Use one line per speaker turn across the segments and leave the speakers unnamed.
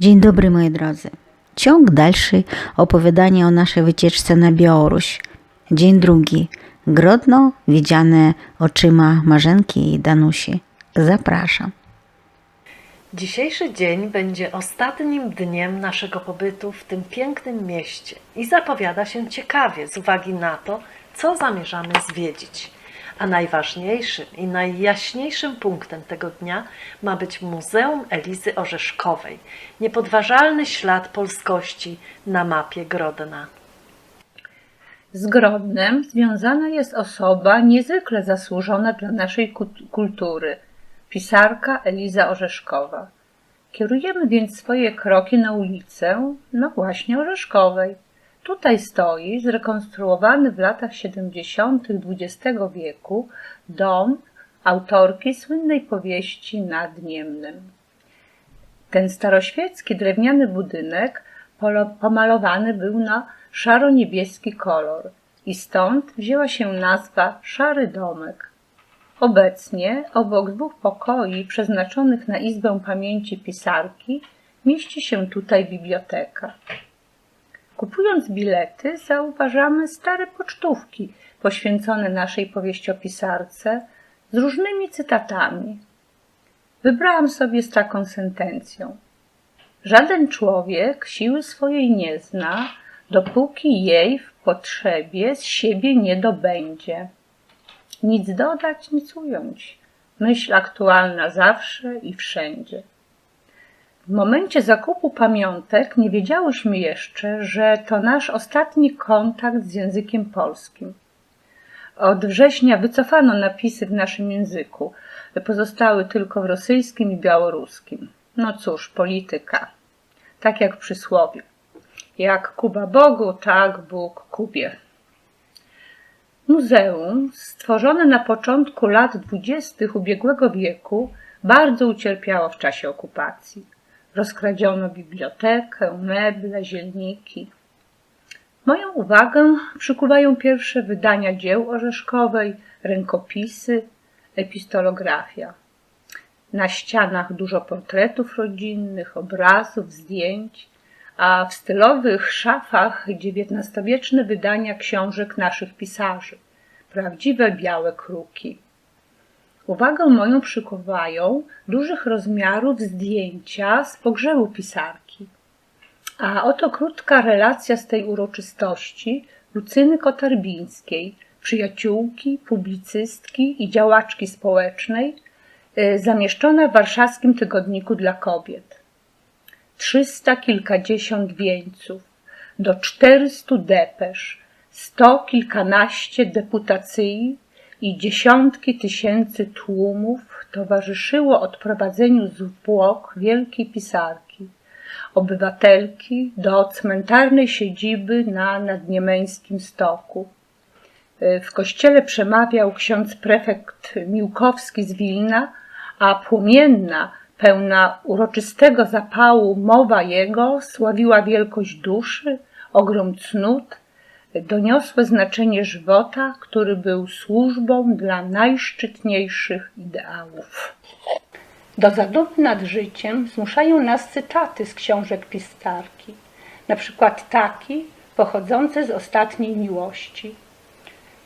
Dzień dobry moi drodzy. Ciąg dalszy opowiadania o naszej wycieczce na Białoruś. Dzień drugi. Grodno widziane oczyma Marzenki i Danusi. Zapraszam.
Dzisiejszy dzień będzie ostatnim dniem naszego pobytu w tym pięknym mieście i zapowiada się ciekawie z uwagi na to, co zamierzamy zwiedzić. A najważniejszym i najjaśniejszym punktem tego dnia ma być Muzeum Elizy Orzeszkowej, niepodważalny ślad polskości na mapie Grodna.
Z Grodnem związana jest osoba niezwykle zasłużona dla naszej ku- kultury pisarka Eliza Orzeszkowa. Kierujemy więc swoje kroki na ulicę, no właśnie Orzeszkowej. Tutaj stoi zrekonstruowany w latach 70. XX wieku dom autorki słynnej powieści Nad Niemnem. Ten staroświecki drewniany budynek pomalowany był na szaro-niebieski kolor i stąd wzięła się nazwa Szary Domek. Obecnie obok dwóch pokoi przeznaczonych na Izbę Pamięci Pisarki mieści się tutaj biblioteka. Kupując bilety zauważamy stare pocztówki poświęcone naszej powieściopisarce z różnymi cytatami. Wybrałam sobie z taką sentencją. Żaden człowiek siły swojej nie zna, dopóki jej w potrzebie z siebie nie dobędzie. Nic dodać, nic ująć. Myśl aktualna zawsze i wszędzie. W momencie zakupu pamiątek nie wiedziałyśmy jeszcze, że to nasz ostatni kontakt z językiem polskim. Od września wycofano napisy w naszym języku. Pozostały tylko w rosyjskim i białoruskim. No cóż, polityka. Tak jak w przysłowiu. Jak Kuba Bogu, tak Bóg Kubie. Muzeum, stworzone na początku lat dwudziestych ubiegłego wieku, bardzo ucierpiało w czasie okupacji. Rozkradziono bibliotekę, meble, zielniki. Moją uwagę przykuwają pierwsze wydania dzieł Orzeszkowej, rękopisy, epistolografia. Na ścianach dużo portretów rodzinnych, obrazów, zdjęć, a w stylowych szafach XIX-wieczne wydania książek naszych pisarzy, prawdziwe białe kruki. Uwagę moją przykuwają dużych rozmiarów zdjęcia z pogrzebu pisarki. A oto krótka relacja z tej uroczystości Lucyny Kotarbińskiej, przyjaciółki, publicystki i działaczki społecznej, y, zamieszczona w warszawskim tygodniku dla kobiet. Trzysta kilkadziesiąt wieńców, do czterystu depesz, sto kilkanaście deputacji i dziesiątki tysięcy tłumów towarzyszyło odprowadzeniu zwłok wielkiej pisarki, obywatelki do cmentarnej siedziby na Nadniemeńskim Stoku. W kościele przemawiał ksiądz prefekt Miłkowski z Wilna, a płomienna, pełna uroczystego zapału mowa jego sławiła wielkość duszy, ogrom cnót, doniosłe znaczenie żywota, który był służbą dla najszczytniejszych ideałów. Do zadumy nad życiem zmuszają nas cytaty z książek pisarki, na przykład taki pochodzący z ostatniej miłości.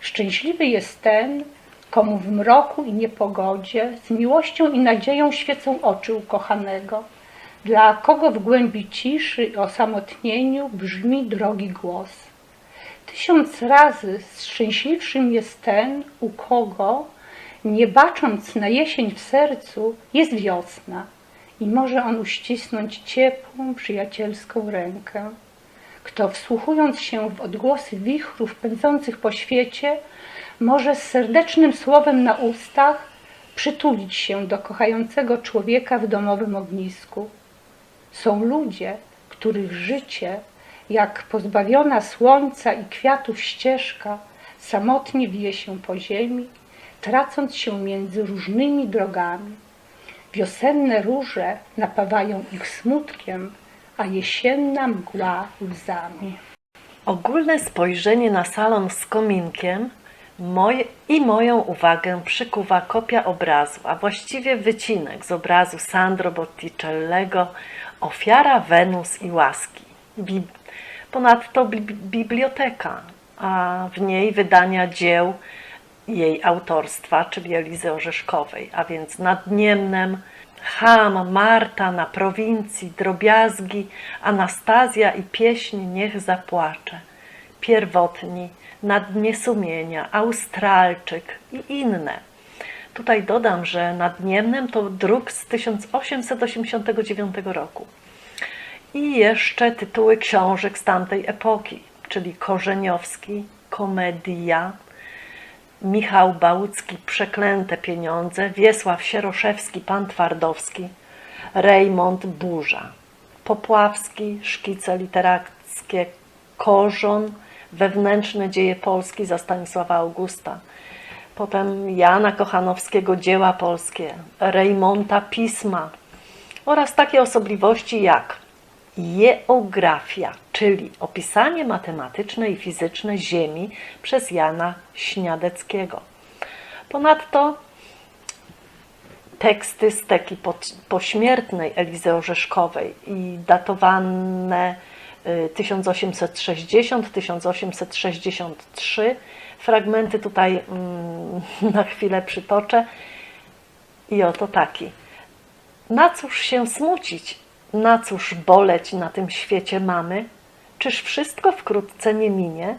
Szczęśliwy jest ten, komu w mroku i niepogodzie z miłością i nadzieją świecą oczy ukochanego, dla kogo w głębi ciszy i osamotnieniu brzmi drogi głos. Tysiąc razy szczęśliwszym jest ten, u kogo, nie bacząc na jesień w sercu, jest wiosna i może on uścisnąć ciepłą, przyjacielską rękę. Kto wsłuchując się w odgłosy wichrów pędzących po świecie, może z serdecznym słowem na ustach przytulić się do kochającego człowieka w domowym ognisku. Są ludzie, których życie, jak pozbawiona słońca i kwiatów ścieżka, samotnie wije się po ziemi, tracąc się między różnymi drogami. Wiosenne róże napawają ich smutkiem, a jesienna mgła łzami.
Ogólne spojrzenie na salon z kominkiem moje, i moją uwagę przykuwa kopia obrazu, a właściwie wycinek z obrazu Sandro Botticellego Ofiara Wenus i łaski. Ponadto bib- biblioteka, a w niej wydania dzieł jej autorstwa, czyli Elizy Orzeszkowej, a więc nad Niemnem, Ham, Marta na prowincji, drobiazgi, Anastazja i pieśń Niech zapłacze, pierwotni, na dnie sumienia, Australczyk i inne. Tutaj dodam, że nad Niemnem to druk z 1889 roku. I jeszcze tytuły książek z tamtej epoki, czyli Korzeniowski, Komedia, Michał Bałucki, Przeklęte pieniądze, Wiesław Sieroszewski, Pan Twardowski, Rejmont Burza, Popławski, Szkice literackie, Korzon, Wewnętrzne dzieje Polski za Stanisława Augusta, potem Jana Kochanowskiego Dzieła Polskie, Rejmonta Pisma oraz takie osobliwości jak geografia, czyli opisanie matematyczne i fizyczne Ziemi przez Jana Śniadeckiego. Ponadto teksty z teki po- pośmiertnej Elizy Orzeszkowej i datowane y, 1860-1863. Fragmenty tutaj mm, na chwilę przytoczę. I oto taki. Na cóż się smucić? Na cóż boleć na tym świecie mamy? Czyż wszystko wkrótce nie minie?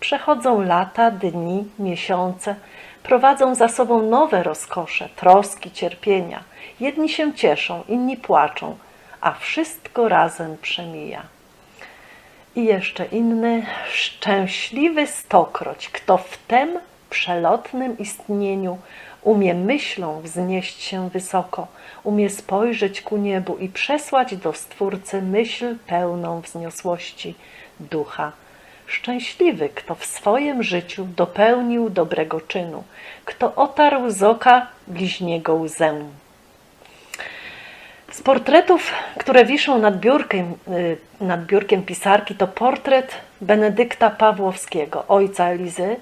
Przechodzą lata, dni, miesiące, prowadzą za sobą nowe rozkosze, troski, cierpienia. Jedni się cieszą, inni płaczą, a wszystko razem przemija. I jeszcze inny, szczęśliwy stokroć, kto w tem przelotnym istnieniu umie myślą wznieść się wysoko, umie spojrzeć ku niebu i przesłać do Stwórcy myśl pełną wzniosłości ducha. Szczęśliwy, kto w swoim życiu dopełnił dobrego czynu, kto otarł z oka bliźniego łzę. Z portretów, które wiszą nad biurkiem, y, nad biurkiem pisarki, to portret Benedykta Pawłowskiego, ojca Elizy,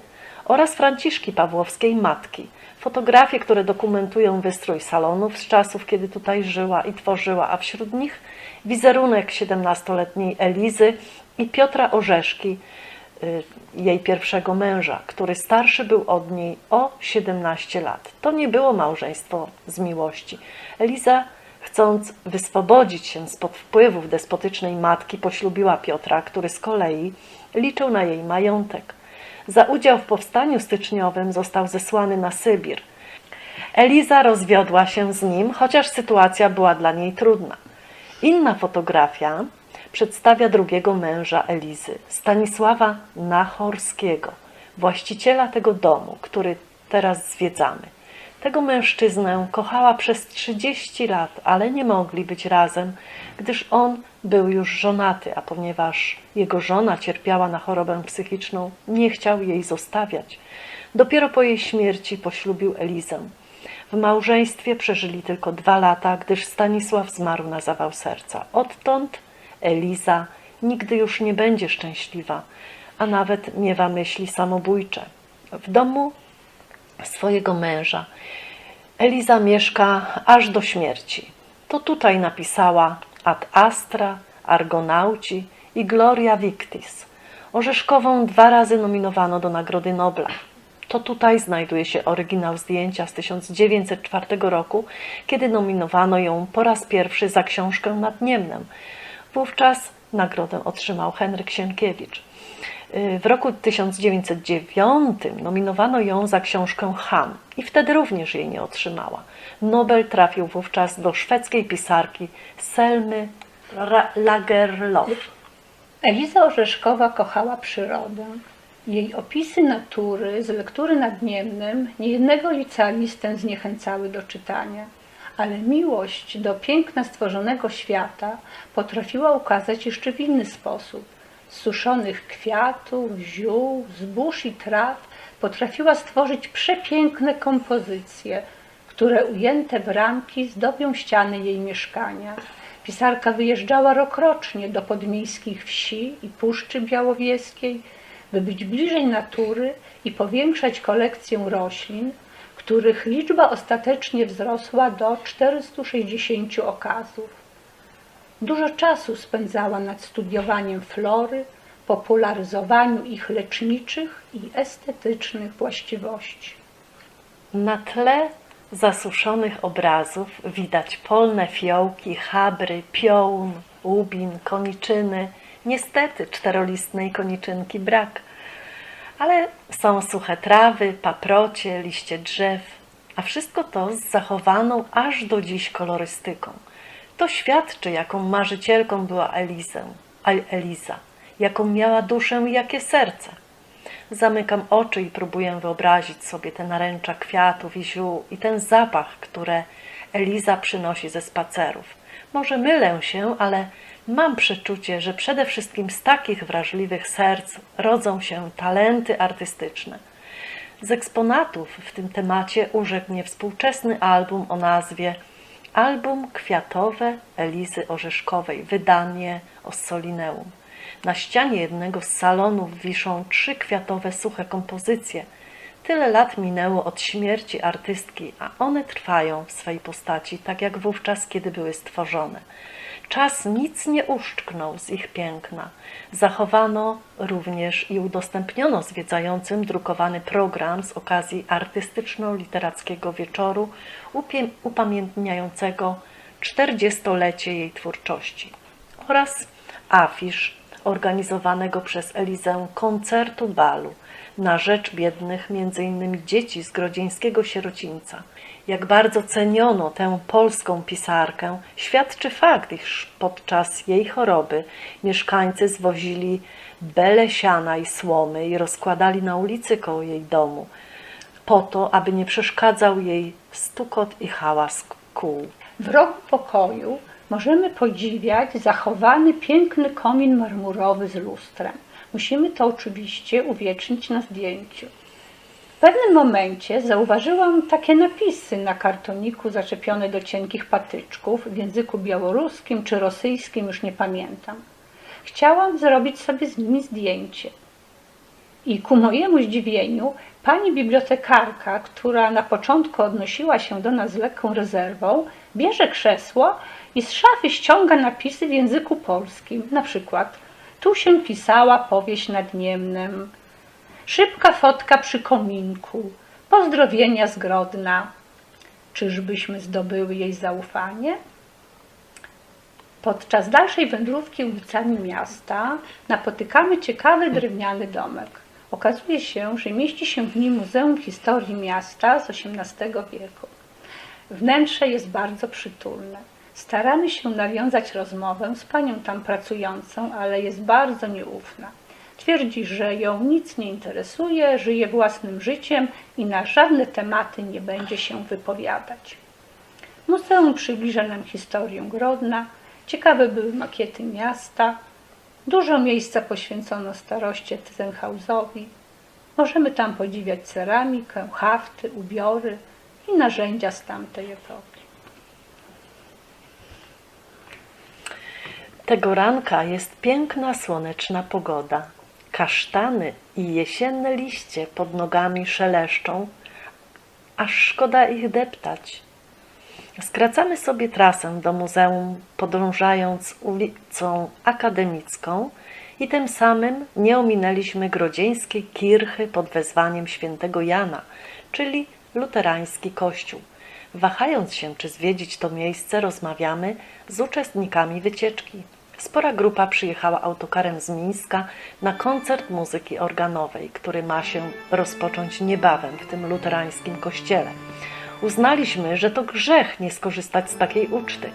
oraz Franciszki Pawłowskiej, matki. Fotografie, które dokumentują wystrój salonów z czasów, kiedy tutaj żyła i tworzyła, a wśród nich wizerunek 17-letniej Elizy i Piotra Orzeszki, y, jej pierwszego męża, który starszy był od niej o 17 lat. To nie było małżeństwo z miłości. Eliza, chcąc wyswobodzić się spod wpływów despotycznej matki, poślubiła Piotra, który z kolei liczył na jej majątek. Za udział w powstaniu styczniowym został zesłany na Sybir. Eliza rozwiodła się z nim, chociaż sytuacja była dla niej trudna. Inna fotografia przedstawia drugiego męża Elizy, Stanisława Nachorskiego, właściciela tego domu, który teraz zwiedzamy. Tego mężczyznę kochała przez 30 lat, ale nie mogli być razem, gdyż on był już żonaty, a ponieważ jego żona cierpiała na chorobę psychiczną, nie chciał jej zostawiać. Dopiero po jej śmierci poślubił Elizę. W małżeństwie przeżyli tylko dwa lata, gdyż Stanisław zmarł na zawał serca. Odtąd Eliza nigdy już nie będzie szczęśliwa, a nawet miewa myśli samobójcze. W domu swojego męża Eliza mieszka aż do śmierci. To tutaj napisała Ad Astra, Argonauci i Gloria Victis. Orzeszkową dwa razy nominowano do Nagrody Nobla. To tutaj znajduje się oryginał zdjęcia z 1904 roku, kiedy nominowano ją po raz pierwszy za książkę nad Niemnem. Wówczas nagrodę otrzymał Henryk Sienkiewicz. W roku 1909 nominowano ją za książkę Ham i wtedy również jej nie otrzymała. Nobel trafił wówczas do szwedzkiej pisarki Selmy Lagerlof.
Eliza Orzeszkowa kochała przyrodę. Jej opisy natury z lektury nad Niemnem niejednego licealistę zniechęcały do czytania, ale miłość do piękna stworzonego świata potrafiła ukazać jeszcze w inny sposób. Suszonych kwiatów, ziół, zbóż i traw potrafiła stworzyć przepiękne kompozycje, które ujęte w ramki zdobią ściany jej mieszkania. Pisarka wyjeżdżała rokrocznie do podmiejskich wsi i Puszczy Białowieskiej, by być bliżej natury i powiększać kolekcję roślin, których liczba ostatecznie wzrosła do 460 okazów. Dużo czasu spędzała nad studiowaniem flory, popularyzowaniu ich leczniczych i estetycznych właściwości.
Na tle zasuszonych obrazów widać polne fiołki, chabry, piołun, łubin, koniczyny. Niestety czterolistnej koniczynki brak. Ale są suche trawy, paprocie, liście drzew, a wszystko to z zachowaną aż do dziś kolorystyką. To świadczy, jaką marzycielką była Elizę, El- Eliza, jaką miała duszę i jakie serce. Zamykam oczy i próbuję wyobrazić sobie te naręcza kwiatów i ziół i ten zapach, które Eliza przynosi ze spacerów. Może mylę się, ale mam przeczucie, że przede wszystkim z takich wrażliwych serc rodzą się talenty artystyczne. Z eksponatów w tym temacie urzekł mnie współczesny album o nazwie Album kwiatowe Elizy Orzeszkowej, wydanie Ossolineum. Na ścianie jednego z salonów wiszą trzy kwiatowe suche kompozycje. Tyle lat minęło od śmierci artystki, a one trwają w swej postaci, tak jak wówczas, kiedy były stworzone. Czas nic nie uszczknął z ich piękna. Zachowano również i udostępniono zwiedzającym drukowany program z okazji artystyczno-literackiego wieczoru upamiętniającego 40-lecie jej twórczości oraz afisz organizowanego przez Elizę koncertu balu na rzecz biednych, m.in. dzieci z grodzieńskiego sierocińca. Jak bardzo ceniono tę polską pisarkę, świadczy fakt, iż podczas jej choroby mieszkańcy zwozili bele siana i słomy i rozkładali na ulicy koło jej domu, po to, aby nie przeszkadzał jej stukot i hałas kół.
W rogu pokoju możemy podziwiać zachowany piękny komin marmurowy z lustrem. Musimy to oczywiście uwiecznić na zdjęciu. Pewnym momencie zauważyłam takie napisy na kartoniku zaczepione do cienkich patyczków w języku białoruskim czy rosyjskim, już nie pamiętam. Chciałam zrobić sobie z nimi zdjęcie. I ku mojemu zdziwieniu, pani bibliotekarka, która na początku odnosiła się do nas z lekką rezerwą, bierze krzesło i z szafy ściąga napisy w języku polskim. Na przykład, tu się pisała powieść nad Niemnem, szybka fotka przy kominku, pozdrowienia z Grodna. Czyżbyśmy zdobyły jej zaufanie? Podczas dalszej wędrówki ulicami miasta napotykamy ciekawy drewniany domek. Okazuje się, że mieści się w nim Muzeum Historii Miasta z XVIII wieku. Wnętrze jest bardzo przytulne. Staramy się nawiązać rozmowę z panią tam pracującą, ale jest bardzo nieufna. Twierdzi, że ją nic nie interesuje, żyje własnym życiem i na żadne tematy nie będzie się wypowiadać. Muzeum przybliża nam historię Grodna, ciekawe były makiety miasta, dużo miejsca poświęcono staroście Tyzenhausowi. Możemy tam podziwiać ceramikę, hafty, ubiory i narzędzia z tamtej epoki.
Tego ranka jest piękna, słoneczna pogoda. Kasztany i jesienne liście pod nogami szeleszczą, aż szkoda ich deptać. Skracamy sobie trasę do muzeum, podążając ulicą akademicką i tym samym nie ominęliśmy grodzieńskiej kirchy pod wezwaniem świętego Jana, czyli luterański kościół. Wahając się, czy zwiedzić to miejsce, rozmawiamy z uczestnikami wycieczki. Spora grupa przyjechała autokarem z Mińska na koncert muzyki organowej, który ma się rozpocząć niebawem w tym luterańskim kościele. Uznaliśmy, że to grzech nie skorzystać z takiej uczty.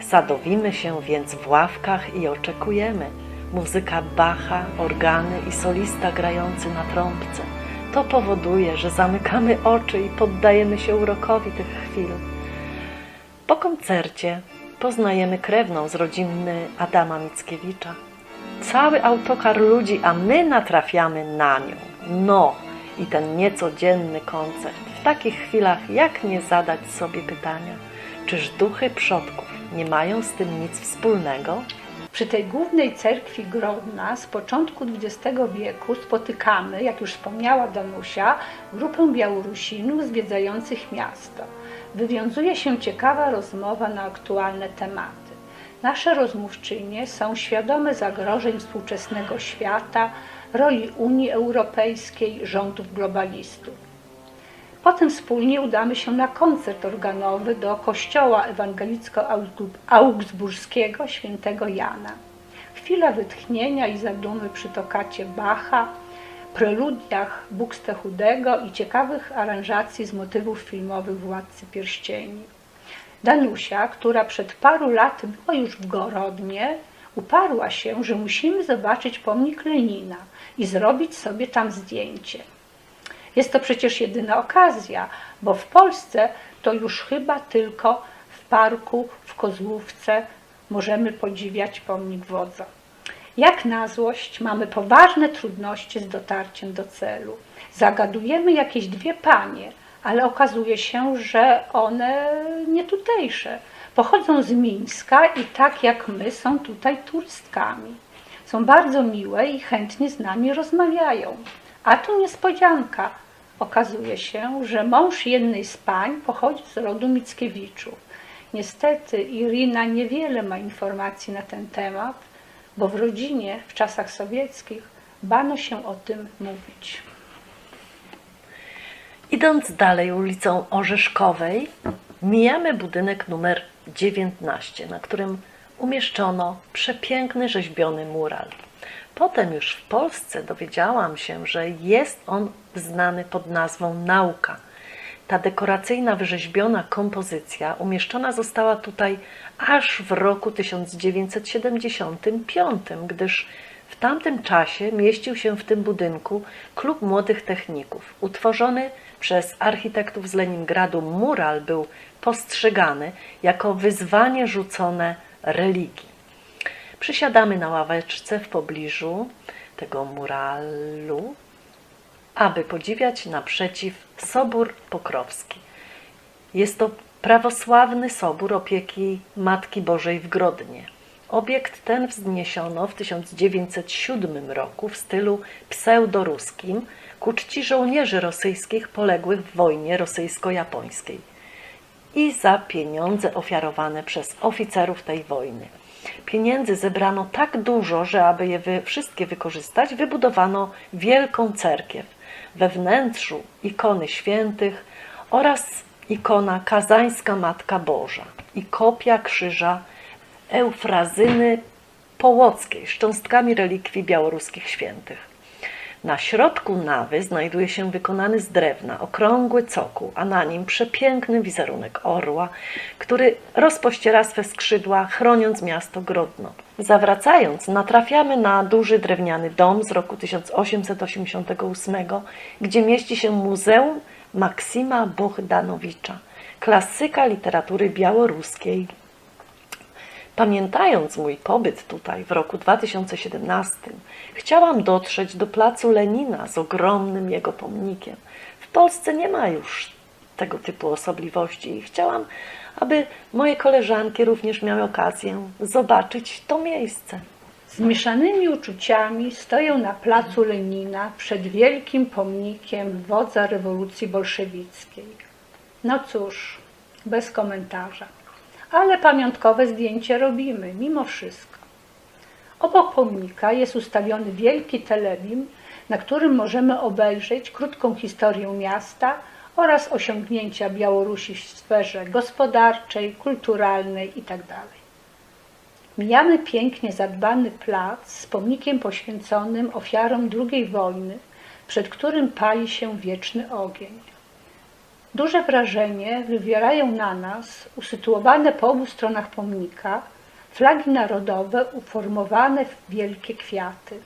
Sadowimy się więc w ławkach i oczekujemy. Muzyka Bacha, organy i solista grający na trąbce. To powoduje, że zamykamy oczy i poddajemy się urokowi tych chwil. Po koncercie poznajemy krewną z rodziny Adama Mickiewicza. Cały autokar ludzi, a my natrafiamy na nią. No, i ten niecodzienny koncert. W takich chwilach jak nie zadać sobie pytania, czyż duchy przodków nie mają z tym nic wspólnego?
Przy tej głównej cerkwi Grodna z początku XX wieku spotykamy, jak już wspomniała Danusia, grupę Białorusinów zwiedzających miasto. Wywiązuje się ciekawa rozmowa na aktualne tematy. Nasze rozmówczynie są świadome zagrożeń współczesnego świata, roli Unii Europejskiej, rządów globalistów. Potem wspólnie udamy się na koncert organowy do kościoła ewangelicko-augsburskiego świętego Jana. Chwila wytchnienia i zadumy przy tokacie Bacha, preludiach Buxtehudego i ciekawych aranżacji z motywów filmowych Władcy Pierścieni. Danusia, która przed paru laty była już w Gorodnie, uparła się, że musimy zobaczyć pomnik Lenina i zrobić sobie tam zdjęcie. Jest to przecież jedyna okazja, bo w Polsce to już chyba tylko w parku w Kozłówce możemy podziwiać pomnik wodza. Jak na złość mamy poważne trudności z dotarciem do celu. Zagadujemy jakieś dwie panie, ale okazuje się, że one nie tutejsze. Pochodzą z Mińska i tak jak my są tutaj turystkami. Są bardzo miłe i chętnie z nami rozmawiają. A tu niespodzianka. Okazuje się, że mąż jednej z pań pochodzi z rodu Mickiewiczów. Niestety Irina niewiele ma informacji na ten temat, bo w rodzinie w czasach sowieckich bano się o tym mówić.
Idąc dalej ulicą Orzeszkowej, mijamy budynek numer 19, na którym umieszczono przepiękny rzeźbiony mural. Potem już w Polsce dowiedziałam się, że jest on znany pod nazwą Nauka. Ta dekoracyjna, wyrzeźbiona kompozycja umieszczona została tutaj aż w roku 1975, gdyż w tamtym czasie mieścił się w tym budynku Klub Młodych Techników. Utworzony przez architektów z Leningradu mural był postrzegany jako wyzwanie rzucone religii. Przysiadamy na ławeczce w pobliżu tego muralu, aby podziwiać naprzeciw Sobór Pokrowski. Jest to prawosławny sobór opieki Matki Bożej w Grodnie. Obiekt ten wzniesiono w 1907 roku w stylu pseudoruskim ku czci żołnierzy rosyjskich poległych w wojnie rosyjsko-japońskiej i za pieniądze ofiarowane przez oficerów tej wojny. Pieniędzy zebrano tak dużo, że aby je wszystkie wykorzystać, wybudowano wielką cerkiew. We wnętrzu ikony świętych oraz ikona Kazańska Matka Boża i kopia krzyża Eufrazyny Połockiej, szcząstkami relikwii białoruskich świętych. Na środku nawy znajduje się wykonany z drewna okrągły cokół, a na nim przepiękny wizerunek orła, który rozpościera swe skrzydła, chroniąc miasto Grodno. Zawracając, natrafiamy na duży drewniany dom z roku 1888, gdzie mieści się Muzeum Maksima Bohdanowicza, klasyka literatury białoruskiej. Pamiętając mój pobyt tutaj w roku 2017, chciałam dotrzeć do placu Lenina z ogromnym jego pomnikiem. W Polsce nie ma już tego typu osobliwości i chciałam, aby moje koleżanki również miały okazję zobaczyć to miejsce.
Z mieszanymi uczuciami stoję na placu Lenina przed wielkim pomnikiem wodza rewolucji bolszewickiej. No cóż, bez komentarza. Ale pamiątkowe zdjęcie robimy, mimo wszystko. Obok pomnika jest ustawiony wielki telebim, na którym możemy obejrzeć krótką historię miasta oraz osiągnięcia Białorusi w sferze gospodarczej, kulturalnej itd. Mijamy pięknie zadbany plac z pomnikiem poświęconym ofiarom II wojny, przed którym pali się wieczny ogień. Duże wrażenie wywierają na nas usytuowane po obu stronach pomnika flagi narodowe uformowane w wielkie kwiaty.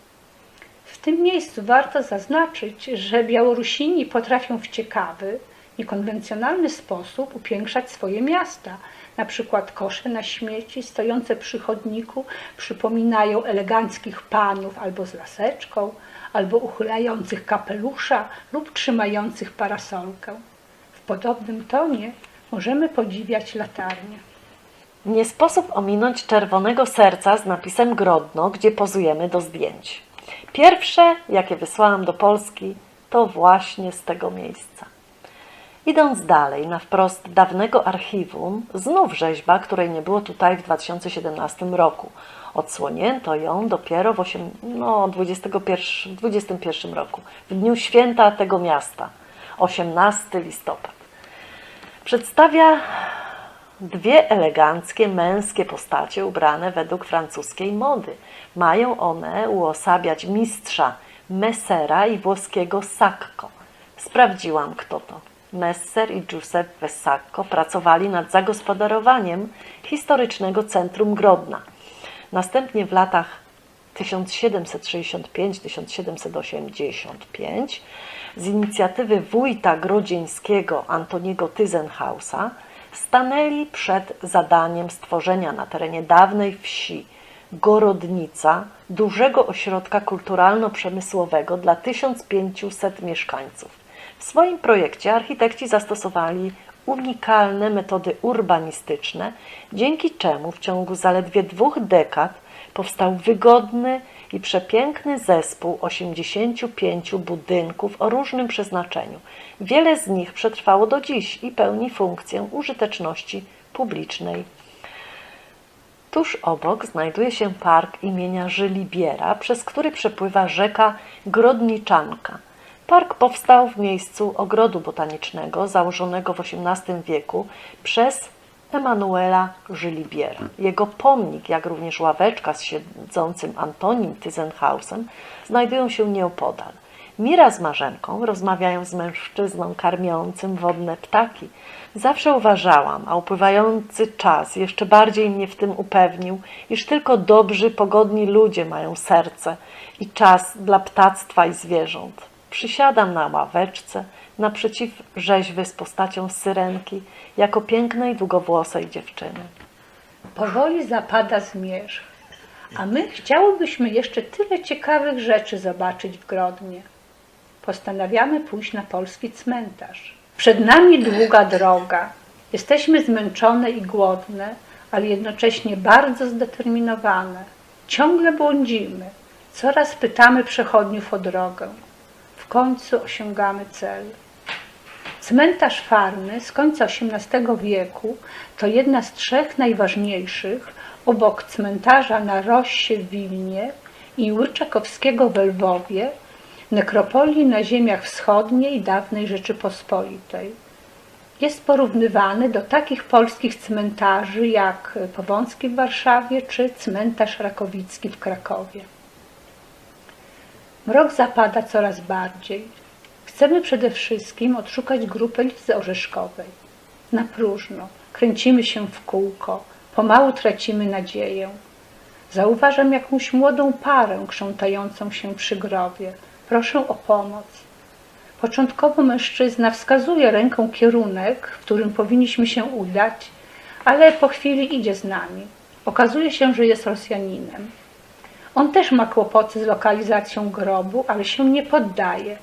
W tym miejscu warto zaznaczyć, że Białorusini potrafią w ciekawy, niekonwencjonalny sposób upiększać swoje miasta. Na przykład kosze na śmieci stojące przy chodniku przypominają eleganckich panów albo z laseczką, albo uchylających kapelusza lub trzymających parasolkę. W podobnym tonie możemy podziwiać latarnie.
Nie sposób ominąć czerwonego serca z napisem Grodno, gdzie pozujemy do zdjęć. Pierwsze, jakie wysłałam do Polski, to właśnie z tego miejsca. Idąc dalej, na wprost dawnego archiwum, znów rzeźba, której nie było tutaj w 2017 roku. Odsłonięto ją dopiero w osiem, no, 21, w 21 roku, w dniu święta tego miasta, 18 listopad. Przedstawia dwie eleganckie męskie postacie ubrane według francuskiej mody. Mają one uosabiać mistrza Messera i włoskiego Sacco. Sprawdziłam, kto to. Messer i Giuseppe Sacco pracowali nad zagospodarowaniem historycznego centrum Grodna. Następnie w latach 1765-1785 z inicjatywy wójta grodzieńskiego Antoniego Tyzenhausa stanęli przed zadaniem stworzenia na terenie dawnej wsi Gorodnica dużego ośrodka kulturalno-przemysłowego dla 1500 mieszkańców. W swoim projekcie architekci zastosowali unikalne metody urbanistyczne, dzięki czemu w ciągu zaledwie dwóch dekad powstał wygodny i przepiękny zespół 85 budynków o różnym przeznaczeniu. Wiele z nich przetrwało do dziś i pełni funkcję użyteczności publicznej. Tuż obok znajduje się park imienia Żylibiera, przez który przepływa rzeka Grodniczanka. Park powstał w miejscu ogrodu botanicznego założonego w XVIII wieku przez Emanuela Żylibiera. Jego pomnik, jak również ławeczka z siedzącym Antonim Tyzenhausem znajdują się nieopodal. Mira z Marzenką rozmawiają z mężczyzną karmiącym wodne ptaki. Zawsze uważałam, a upływający czas jeszcze bardziej mnie w tym upewnił, iż tylko dobrzy, pogodni ludzie mają serce i czas dla ptactwa i zwierząt. Przysiadam na ławeczce naprzeciw rzeźby z postacią syrenki, jako pięknej, długowłosej dziewczyny.
Powoli zapada zmierzch, a my chciałybyśmy jeszcze tyle ciekawych rzeczy zobaczyć w Grodnie. Postanawiamy pójść na polski cmentarz. Przed nami długa droga. Jesteśmy zmęczone i głodne, ale jednocześnie bardzo zdeterminowane. Ciągle błądzimy. Coraz pytamy przechodniów o drogę. Końcu osiągamy cel. Cmentarz Farny z końca XVIII wieku to jedna z trzech najważniejszych obok cmentarza na Rossie w Wilnie i Łyczakowskiego w Lwowie nekropolii na ziemiach wschodniej dawnej Rzeczypospolitej. Jest porównywany do takich polskich cmentarzy jak Powązki w Warszawie czy cmentarz Rakowicki w Krakowie. Mrok zapada coraz bardziej. Chcemy przede wszystkim odszukać grupę Lizy Orzeszkowej. Na próżno, kręcimy się w kółko, pomału tracimy nadzieję. Zauważam jakąś młodą parę krzątającą się przy grobie. Proszę o pomoc. Początkowo mężczyzna wskazuje ręką kierunek, w którym powinniśmy się udać, ale po chwili idzie z nami. Okazuje się, że jest Rosjaninem. On też ma kłopoty z lokalizacją grobu, ale się nie poddaje.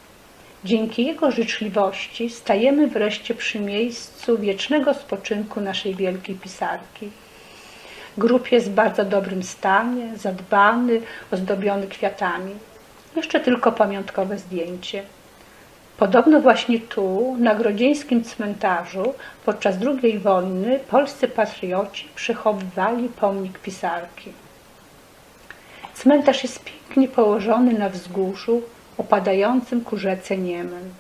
Dzięki jego życzliwości stajemy wreszcie przy miejscu wiecznego spoczynku naszej wielkiej pisarki. Grób jest w bardzo dobrym stanie, zadbany, ozdobiony kwiatami. Jeszcze tylko pamiątkowe zdjęcie. Podobno właśnie tu, na grodzieńskim cmentarzu, podczas II wojny polscy patrioci przechowywali pomnik pisarki. Cmentarz jest pięknie położony na wzgórzu opadającym ku rzece Niemen.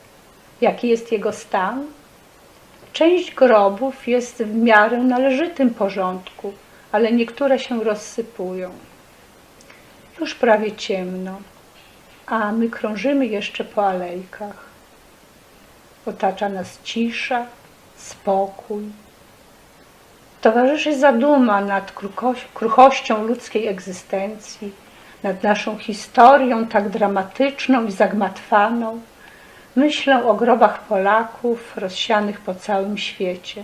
Jaki jest jego stan? Część grobów jest w miarę należytym porządku, ale niektóre się rozsypują. Już prawie ciemno, a my krążymy jeszcze po alejkach. Otacza nas cisza, spokój. Towarzyszy zaduma nad kruchoś- kruchością ludzkiej egzystencji, nad naszą historią tak dramatyczną i zagmatwaną. Myślę o grobach Polaków rozsianych po całym świecie.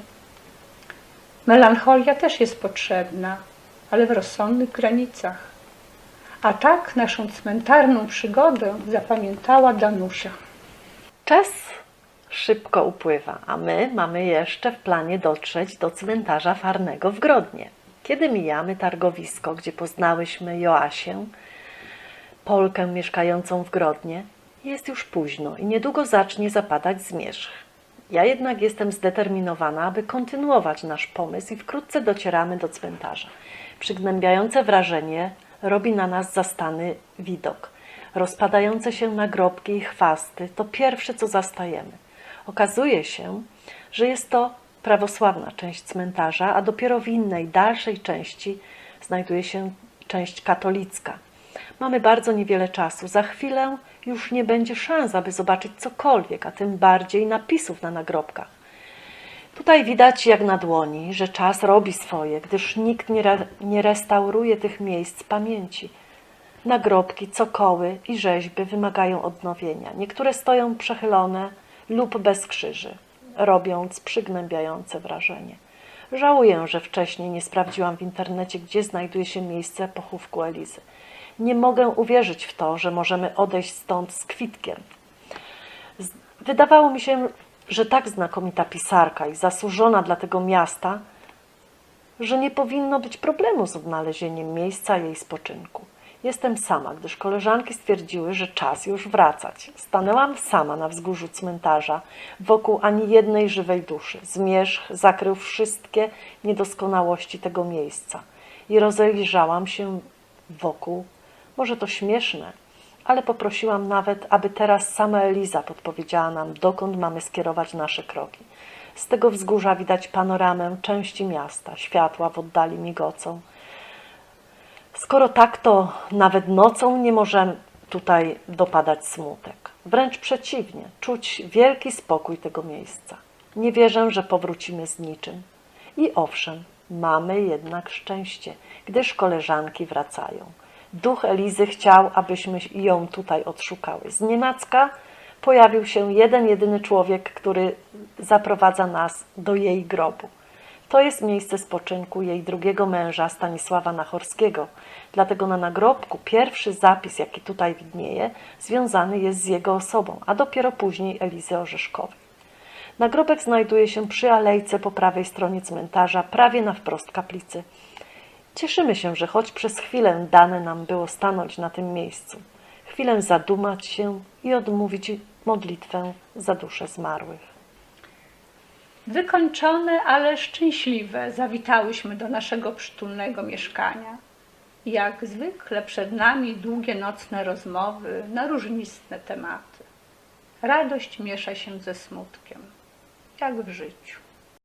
Melancholia też jest potrzebna, ale w rozsądnych granicach. A tak naszą cmentarną przygodę zapamiętała Danusia.
Czas szybko upływa, a my mamy jeszcze w planie dotrzeć do cmentarza Farnego w Grodnie. Kiedy mijamy targowisko, gdzie poznałyśmy Joasię, Polkę mieszkającą w Grodnie, jest już późno i niedługo zacznie zapadać zmierzch. Ja jednak jestem zdeterminowana, aby kontynuować nasz pomysł i wkrótce docieramy do cmentarza. Przygnębiające wrażenie robi na nas zastany widok. Rozpadające się nagrobki i chwasty to pierwsze, co zastajemy. Okazuje się, że jest to prawosławna część cmentarza, a dopiero w innej, dalszej części znajduje się część katolicka. Mamy bardzo niewiele czasu. Za chwilę już nie będzie szans, aby zobaczyć cokolwiek, a tym bardziej napisów na nagrobkach. Tutaj widać jak na dłoni, że czas robi swoje, gdyż nikt nie, re, nie restauruje tych miejsc pamięci. Nagrobki, cokoły i rzeźby wymagają odnowienia. Niektóre stoją przechylone lub bez krzyży, robiąc przygnębiające wrażenie. Żałuję, że wcześniej nie sprawdziłam w internecie, gdzie znajduje się miejsce pochówku Elizy. Nie mogę uwierzyć w to, że możemy odejść stąd z kwitkiem. Wydawało mi się, że tak znakomita pisarka i zasłużona dla tego miasta, że nie powinno być problemu z odnalezieniem miejsca jej spoczynku. Jestem sama, gdyż koleżanki stwierdziły, że czas już wracać. Stanęłam sama na wzgórzu cmentarza, wokół ani jednej żywej duszy. Zmierzch zakrył wszystkie niedoskonałości tego miejsca i rozejrzałam się wokół. Może to śmieszne, ale poprosiłam nawet, aby teraz sama Eliza podpowiedziała nam, dokąd mamy skierować nasze kroki. Z tego wzgórza widać panoramę części miasta, światła w oddali migocą. Skoro tak, to nawet nocą nie może tutaj dopadać smutek. Wręcz przeciwnie, czuć wielki spokój tego miejsca. Nie wierzę, że powrócimy z niczym. I owszem, mamy jednak szczęście, gdyż koleżanki wracają. Duch Elizy chciał, abyśmy ją tutaj odszukały. Z nienacka pojawił się jeden, jedyny człowiek, który zaprowadza nas do jej grobu. To jest miejsce spoczynku jej drugiego męża, Stanisława Nachorskiego. Dlatego na nagrobku pierwszy zapis, jaki tutaj widnieje, związany jest z jego osobą, a dopiero później Elizy Orzeszkowej. Nagrobek znajduje się przy alejce po prawej stronie cmentarza, prawie na wprost kaplicy. Cieszymy się, że choć przez chwilę dane nam było stanąć na tym miejscu, chwilę zadumać się i odmówić modlitwę za dusze zmarłych.
Wykończone, ale szczęśliwe zawitałyśmy do naszego przytulnego mieszkania. Jak zwykle przed nami długie nocne rozmowy na różniste tematy. Radość miesza się ze smutkiem, jak w życiu.